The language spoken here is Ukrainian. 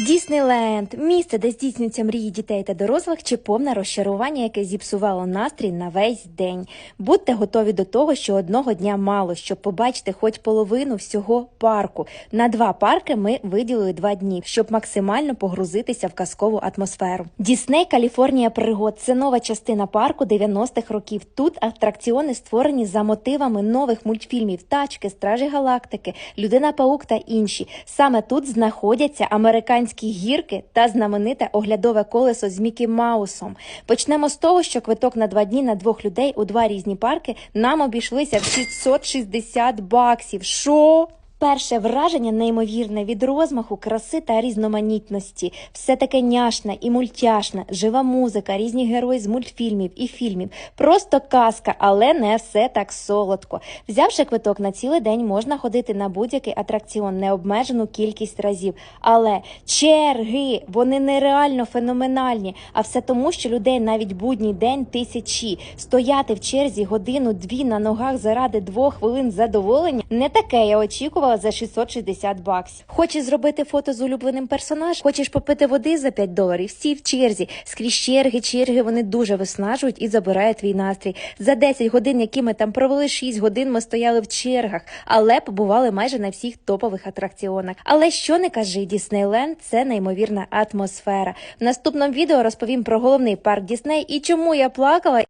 Діснейленд місце, де здійснюються мрії дітей та дорослих, чи повне розчарування, яке зіпсувало настрій на весь день. Будьте готові до того, що одного дня мало, щоб побачити хоч половину всього парку. На два парки ми виділили два дні, щоб максимально погрузитися в казкову атмосферу. Дісней Каліфорнія пригод це нова частина парку 90-х років. Тут атракціони створені за мотивами нових мультфільмів Тачки, Стражі Галактики, Людина Паук та інші. Саме тут знаходяться американські гірки та знамените оглядове колесо з Мікі Маусом. Почнемо з того, що квиток на два дні на двох людей у два різні парки нам обійшлися в 660 баксів. Що? Перше враження неймовірне від розмаху, краси та різноманітності. Все таке няшне і мультяшне, жива музика, різні герої з мультфільмів і фільмів. Просто казка, але не все так солодко. Взявши квиток на цілий день, можна ходити на будь-який атракціон необмежену кількість разів. Але черги вони нереально феноменальні. А все тому, що людей навіть будній день тисячі. Стояти в черзі годину-дві на ногах заради двох хвилин задоволення не таке я очікувала за 660 баксів. Хочеш зробити фото з улюбленим персонажем? Хочеш попити води за 5 доларів? Всі в черзі. Скрізь черги, черги вони дуже виснажують і забирають твій настрій. За 10 годин, які ми там провели, 6 годин ми стояли в чергах, але побували майже на всіх топових атракціонах. Але що не кажи, Діснейленд це неймовірна атмосфера. В наступному відео розповім про головний парк Дісней і чому я плакала.